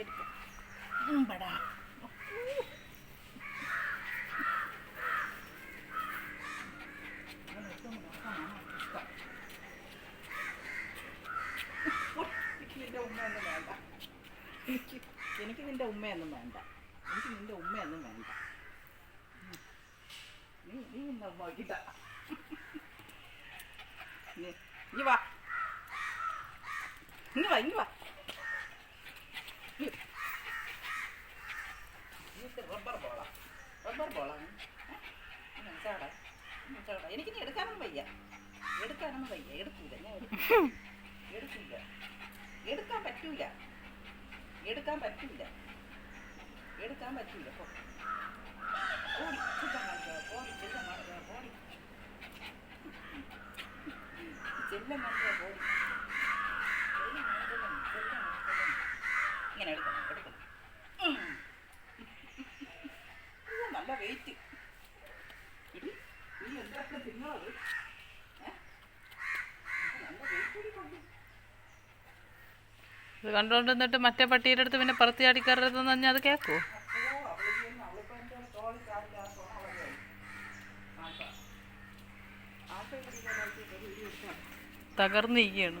എടുക്കും. ഉമ്പടാ എനിക്ക് എനിക്ക് നിന്റെ ഉമ്മയൊന്നും വേണ്ട. എനിക്ക് നിന്റെ ഉമ്മയൊന്നും വേണ്ട. നീ നീ ഇന്ന് നോക്കിട്ട നീ ഇങ്ങ് വാ. ഇങ്ങ് വാ ഇങ്ങ് വാ ഇങ്ങ്. ഇത് റബ്ബർ ബോളാ റബ്ബർ ബോളാണ് ചാടാ ചാടാ എനിക്ക് നീ എടുക്കാനൊന്നും വയ്യ എടുക്കാനൊന്നും വയ്യ എടുക്കൂല ഞാൻ എടുക്കാൻ പറ്റൂല. എടുക്കാൻ പറ്റൂല. എടുക്കാൻ പറ്റൂല. ഓടി. ചെല്ലാൻ കാണിക്കാ ഓടി. ചെല്ലാൻ കാണിക്കാ ഓടി. ചെല്ലാൻ കാണിക്കാ ഓടി. ഇങ്ങനെ എടുക്കണം. എടുക്കണം. നല്ല വെയിറ്റ് നീ എന്തൊക്കെ തിന്നണത് ഏ? നല്ല വെയിറ്റ് കൂടി ഇത് കണ്ടുകൊണ്ട് നിന്നിട്ട് മറ്റേ പട്ടിയുടെ അടുത്ത് പിന്നെ പറത്തി ചാടിക്കറരുതെന്ന് പറഞ്ഞാൽ അത് കേൾക്കുമോ തകർന്നിരിക്കുകയാണ്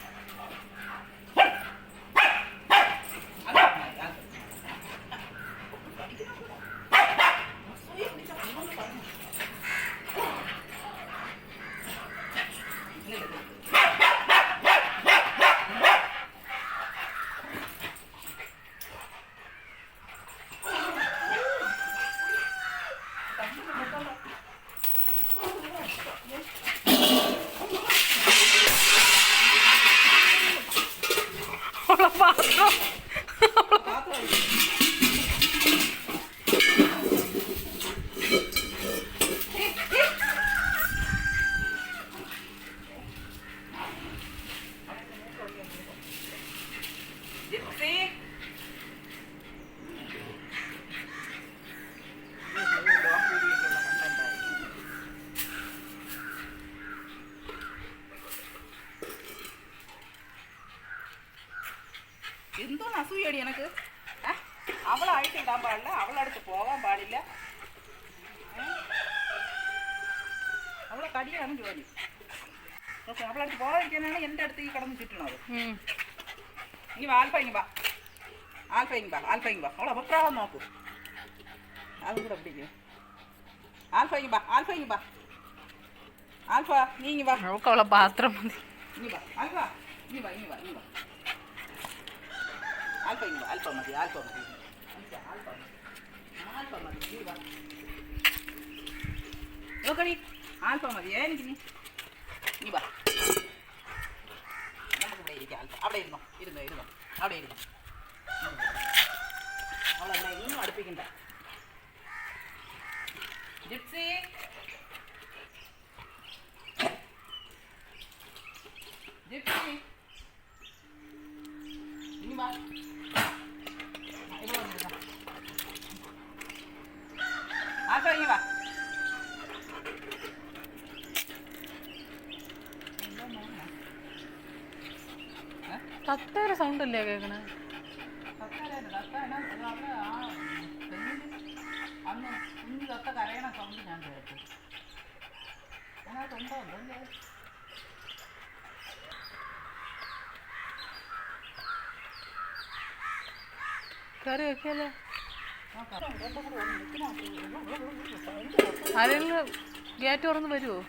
അവളെ പാത്രം പാത്രം ജിപ്സി എന്തോന്ന് അസൂയടി എനക്ക്? അവളായിട്ട് ഇടാൻ പാടില്ല അവളടുത്ത് പോകാൻ പാടില്ല? അവളെ കടിയാണ് ജോലി. ഓക്കെ അവളടുത്ത് പോകാതിരിക്കാനാണ് എന്റെ അടുത്ത് ഈ കടന്ന് ചുറ്റണത്. ഉം. ഇനി വാ. ആൽഫ ഇങ്ങ് വാ ആൽഫ ഇങ്ങ് വാ. അവളെ അഭിപ്രായം നോക്കൂ. അതും കൂടെ പിടിക്കും. ആൽഫ വാ ആൽഫ വാ. ആൽഫ നീ വാ. അവളെ പാത്രം മതി. ഇങ്ങ് വാ. ആൽഫ ഇങ്ങ് വാ ഇങ്ങ് വാ ഇങ്ങ് വാ. ആൽഫ ഇങ്ങ് വാ ആൽഫ മതി ആൽഫ മതി ആൽഫ ആൽഫ മതി ആൽഫ മതി ഇങ്ങ് വാ നോക്കടി ആൽഫ മതി എനിക്ക് നീ ഇങ്ങ് വാ നമുക്ക് ഇവിടെ ഇരിക്കാം ആൽഫ അവിടെ ഇരുന്നോ. ഇരുന്നോ ഇരുന്നോ. അവിടെ ഇരുന്നോ. അവളെന്നെ തത്തേരെ സൗണ്ട് അല്ലേ കേൾക്കണേ? കരയണ സൗണ്ട് ഞാൻ കയറി വെക്കല്ലേ? ആരെങ്കിലും ഗേറ്റ് തുറന്ന് വരുമോ